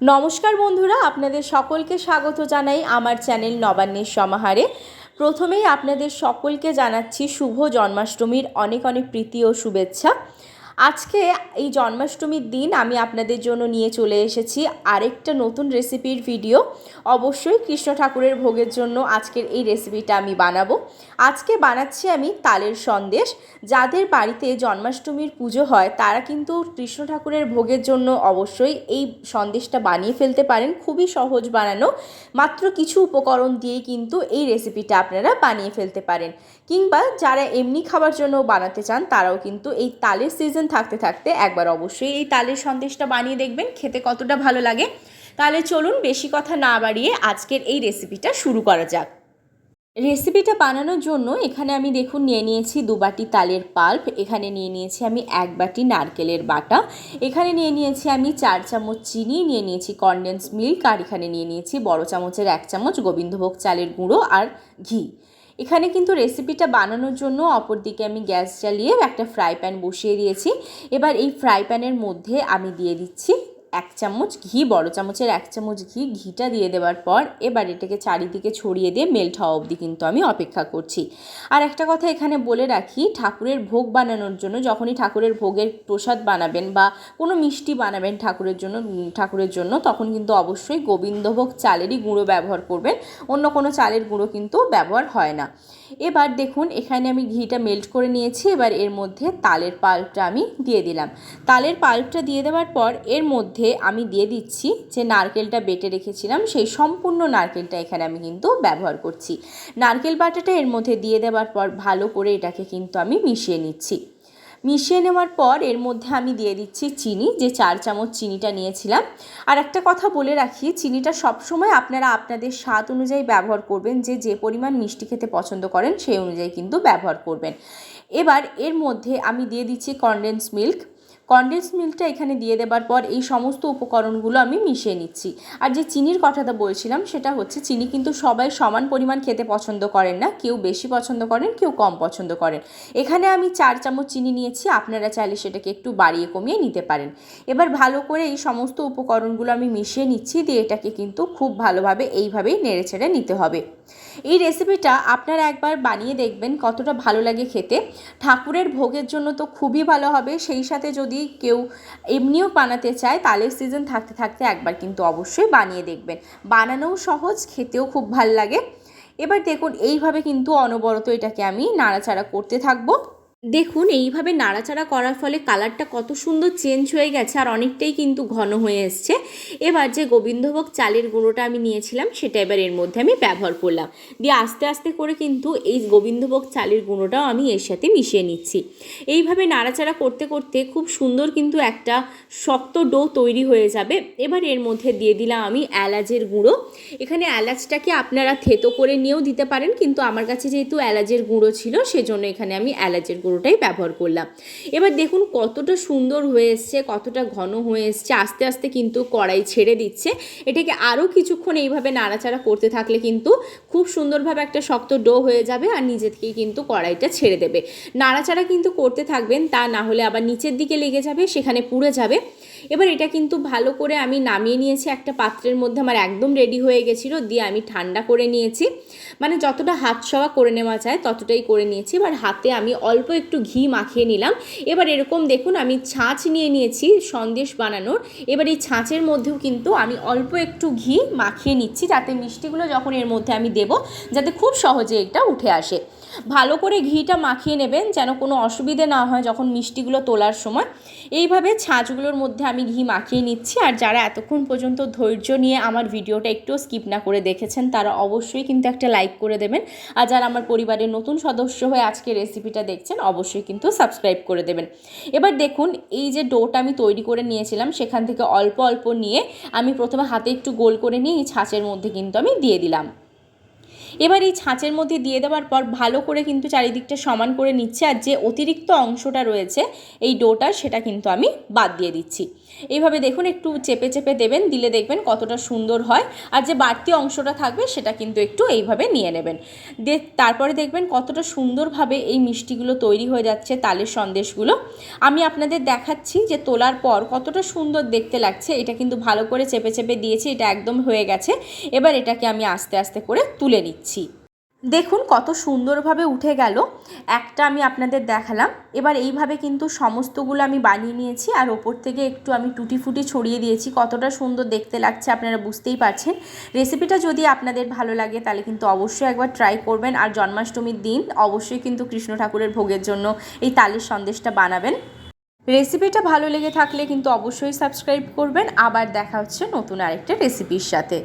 নমস্কার বন্ধুরা, আপনাদের সকলকে স্বাগত জানাই আমার চ্যানেল নবান্নের সমাহারে। প্রথমেই আপনাদের সকলকে জানাচ্ছি শুভ জন্মাষ্টমীর অনেক অনেক প্রীতি ও শুভেচ্ছা। আজকে এই জন্মাষ্টমীর দিন আমি আপনাদের জন্য নিয়ে চলে এসেছি আরেকটা নতুন রেসিপির ভিডিও। অবশ্যই কৃষ্ণ ঠাকুরের ভোগের জন্য আজকের এই রেসিপিটা আমি বানাবো। আজকে বানাচ্ছি আমি তালের সন্দেশ। যাদের বাড়িতে জন্মাষ্টমীর পুজো হয়, তারা কিন্তু কৃষ্ণ ঠাকুরের ভোগের জন্য অবশ্যই এই সন্দেশটা বানিয়ে ফেলতে পারেন। খুবই সহজ বানানো। মাত্র কিছু উপকরণ দিয়েই কিন্তু এই রেসিপিটা আপনারা বানিয়ে ফেলতে পারেন। কিংবা যারা এমনি খাবার জন্য বানাতে চান, তারাও কিন্তু এই তালের সিজন থাকতে থাকতে একবার অবশ্যই এই তালের সন্দেশটা বানিয়ে দেখবেন, খেতে কতটা ভালো লাগে। তাহলে চলুন বেশি কথা না বাড়িয়ে আজকের এই রেসিপিটা শুরু করা যাক। রেসিপিটা বানানোর জন্য এখানে আমি দেখুন নিয়ে নিয়েছি দু বাটি তালের পাল্প, এখানে নিয়ে নিয়েছি আমি এক বাটি নারকেলের বাটা, এখানে নিয়ে নিয়েছি আমি চার চামচ চিনি, নিয়ে নিয়েছি কনডেন্স মিল্ক আর এখানে নিয়ে নিয়েছি বড় চামচের এক চামচ গোবিন্দভোগ চালের গুঁড়ো আর ঘি। এখানে কিন্তু রেসিপিটা বানানোর জন্য অপর দিকে আমি গ্যাস জ্বালিয়ে একটা ফ্রাই প্যান বসিয়ে দিয়েছি। এবার এই ফ্রাই প্যানের মধ্যে আমি দিয়ে দিচ্ছি এক চামচ ঘি, বড় চামচের এক চামচ ঘি, ঘিটা দিয়ে দেওয়ার পর এবার এটাকে চারিদিকে ছড়িয়ে দিয়ে মেল্ট হওয়া অবধি কিন্তু আমি অপেক্ষা করছি। আর একটা কথা এখানে বলে রাখি, ঠাকুরের ভোগ বানানোর জন্য যখনই ঠাকুরের ভোগের প্রসাদ বানাবেন বা কোনো মিষ্টি বানাবেন ঠাকুরের জন্য ঠাকুরের জন্য, তখন কিন্তু অবশ্যই গোবিন্দভোগ চালেরই গুঁড়ো ব্যবহার করবেন, অন্য কোনো চালের গুঁড়ো কিন্তু ব্যবহার হয় না। এবার দেখুন, এখানে আমি ঘিটা মেল্ট করে নিয়েছি, এবার এর মধ্যে তালের পাল্পটা আমি দিয়ে দিলাম। তালের পাল্পটা দিয়ে দেওয়ার পর এর মধ্যে আমি দিয়ে দিচ্ছি যে নারকেলটা বেটে রেখেছিলাম, সেই সম্পূর্ণ নারকেলটা এখানে আমি কিন্তু ব্যবহার করছি। নারকেল বাটাটা এর মধ্যে দিয়ে দেওয়ার পর ভালো করে এটাকে কিন্তু আমি মিশিয়ে নিচ্ছি। মিশিয়ে নেওয়ার পর এর মধ্যে আমি দিয়ে দিচ্ছি চিনি, যে চার চামচ চিনিটা নিয়েছিলাম। আর একটা কথা বলে রাখি, চিনিটা সবসময় আপনারা আপনাদের স্বাদ অনুযায়ী ব্যবহার করবেন, যে যে পরিমাণ মিষ্টি খেতে পছন্দ করেন সেই অনুযায়ী কিন্তু ব্যবহার করবেন। এবার এর মধ্যে আমি দিয়ে দিচ্ছি কনডেন্স মিল্ক কনডেন্স মিল্কটা এখানে দিয়ে দেবার পর এই সমস্ত উপকরণগুলো আমি মিশিয়ে নিচ্ছি। আর যে চিনির কথাটা বলছিলাম, সেটা হচ্ছে চিনি কিন্তু সবাই সমান পরিমাণ খেতে পছন্দ করেন না। কেউ বেশি পছন্দ করেন, কেউ কম পছন্দ করেন। এখানে আমি চার চামচ চিনি নিয়েছি, আপনারা চাইলে সেটাকে একটু বাড়িয়ে কমিয়ে নিতে পারেন। এবার ভালো করে এই সমস্ত উপকরণগুলো আমি মিশিয়ে নিচ্ছি, দিয়ে এটাকে কিন্তু খুব ভালোভাবে এইভাবেই নেড়ে ছেড়ে নিতে হবে। এই রেসিপিটা আপনারা একবার বানিয়ে দেখবেন কতটা ভালো লাগে খেতে। ঠাকুরের ভোগের জন্য তো খুবই ভালো হবে, সেই সাথে যদি কেউ এমনিও বানাতে চায় তালের সিজন থাকতে থাকতে একবার কিন্তু অবশ্যই বানিয়ে দেখবেন। বানানোও সহজ, খেতেও খুব ভালো লাগে। এবার দেখুন, এইভাবে কিন্তু অনবরত এটাকে আমি নাড়াচাড়া করতে থাকব। দেখুন, এইভাবে নাড়াচাড়া করার ফলে কালারটা কত সুন্দর চেঞ্জ হয়ে গেছে আর অনেকটাই কিন্তু ঘন হয়ে এসছে। এবার যে গোবিন্দভোগ চালের গুঁড়োটা আমি নিয়েছিলাম, সেটা এবার এর মধ্যে আমি ব্যবহার করলাম। দিয়ে আস্তে আস্তে করে কিন্তু এই গোবিন্দভোগ চালের গুঁড়োটাও আমি এর সাথে মিশিয়ে নিচ্ছি। এইভাবে নাড়াচাড়া করতে করতে খুব সুন্দর কিন্তু একটা শক্ত ডো তৈরি হয়ে যাবে। এবার এর মধ্যে দিয়ে দিলাম আমি এলাচের গুঁড়ো। এখানে এলাচটাকে আপনারা থেতো করে নিয়েও দিতে পারেন, কিন্তু আমার কাছে যেহেতু এলাচের গুঁড়ো ছিল, সেজন্য এখানে আমি এলাচের গুঁড়োটাই ব্যবহার করলাম। এবার দেখুন কতটা সুন্দর হয়ে এসছে, কতটা ঘন হয়ে এসছে, আস্তে আস্তে কিন্তু কড়াই ছেড়ে দিচ্ছে। এটাকে আরও কিছুক্ষণ এইভাবে নাড়াচাড়া করতে থাকলে কিন্তু খুব সুন্দরভাবে একটা শক্ত ডো হয়ে যাবে আর নিজে থেকেই কিন্তু কড়াইটা ছেড়ে দেবে। নাড়াচাড়া কিন্তু করতে থাকবেন, তা না হলে আবার নিচের দিকে লেগে যাবে, সেখানে পুড়ে যাবে। এবার এটা কিন্তু ভালো করে আমি নামিয়ে নিয়েছি। একটা পাত্রের মধ্যে আমার একদম রেডি হয়ে গেছিল, দিয়ে আমি ঠান্ডা করে নিয়েছি। মানে যতটা হাত সওয়া করে নেওয়া যায়, ততটাই করে নিয়েছি। এবার হাতে আমি অল্প একটু ঘি মাখিয়ে নিলাম। এবার এরকম দেখুন, আমি ছাঁচ নিয়ে নিয়েছি সন্দেশ বানানোর। এবার এই ছাঁচের মধ্যেও কিন্তু আমি অল্প একটু ঘি মাখিয়ে নিচ্ছি, যাতে মিষ্টিগুলো যখন এর মধ্যে আমি দেব, যাতে খুব সহজে এটা উঠে আসে। ভালো করে ঘিটা মাখিয়ে নেবেন যেন কোনো অসুবিধে না হয় যখন মিষ্টিগুলো তোলার সময়। এইভাবে ছাঁচগুলোর মধ্যে আমি ঘি মাখিয়ে নিচ্ছি আর যারা এতক্ষণ পর্যন্ত ধৈর্য নিয়ে আমার ভিডিওটা একটু স্কিপ না করে দেখেছেন, তারা অবশ্যই কিন্তু একটা লাইক করে দেবেন। আর যারা আমার পরিবারের নতুন সদস্য হয়ে আজকে রেসিপিটা দেখছেন, অবশ্যই কিন্তু সাবস্ক্রাইব করে দেবেন। এবার দেখুন, এই যে ডোটা আমি তৈরি করে নিয়েছিলাম, সেখান থেকে অল্প অল্প নিয়ে আমি প্রথমে হাতে একটু গোল করে নিয়ে এই ছাঁচের মধ্যে কিন্তু আমি দিয়ে দিলাম। এবার এই ছাঁচের মধ্যে দিয়ে দেওয়ার পর ভালো করে কিন্তু চারিদিকটা সমান করে নিচ্ছে আর যে অতিরিক্ত অংশটা রয়েছে এই ডোটার সেটা কিন্তু আমি বাদ দিয়ে দিচ্ছি। এইভাবে দেখুন একটু চেপে চেপে দেবেন, দিলে দেখবেন কতটা সুন্দর হয় আর যে বাড়তি অংশটা থাকবে সেটা কিন্তু একটু এইভাবে নিয়ে নেবেন। তারপরে দেখবেন কতটা সুন্দরভাবে এই মিষ্টিগুলো তৈরি হয়ে যাচ্ছে তালের সন্দেশগুলো। আমি আপনাদের দেখাচ্ছি যে তোলার পর কতটা সুন্দর দেখতে লাগছে, এটা কিন্তু ভালো করে চেপে চেপে দিয়েছি, এটা একদম হয়ে গেছে। এবার এটাকে আমি আস্তে আস্তে করে তুলে নিচ্ছি। দেখুন কত সুন্দরভাবে উঠে গেল। একটা আমি আপনাদের দেখালাম। এবার এইভাবে কিন্তু সমস্তগুলো আমি বানিয়ে নিয়েছি আর ওপর থেকে একটু আমি টুটি ফুটি ছড়িয়ে দিয়েছি। কতটা সুন্দর দেখতে লাগছে, আপনারা বুঝতেই পারছেন। রেসিপিটা যদি আপনাদের ভালো লাগে, তাহলে কিন্তু অবশ্যই একবার ট্রাই করবেন। আর জন্মাষ্টমীর দিন অবশ্যই কিন্তু কৃষ্ণ ঠাকুরের ভোগের জন্য এই তালের সন্দেশটা বানাবেন। রেসিপিটা ভালো লেগে থাকলে কিন্তু অবশ্যই সাবস্ক্রাইব করবেন। আবার দেখা হচ্ছে নতুন আরেকটা রেসিপির সাথে।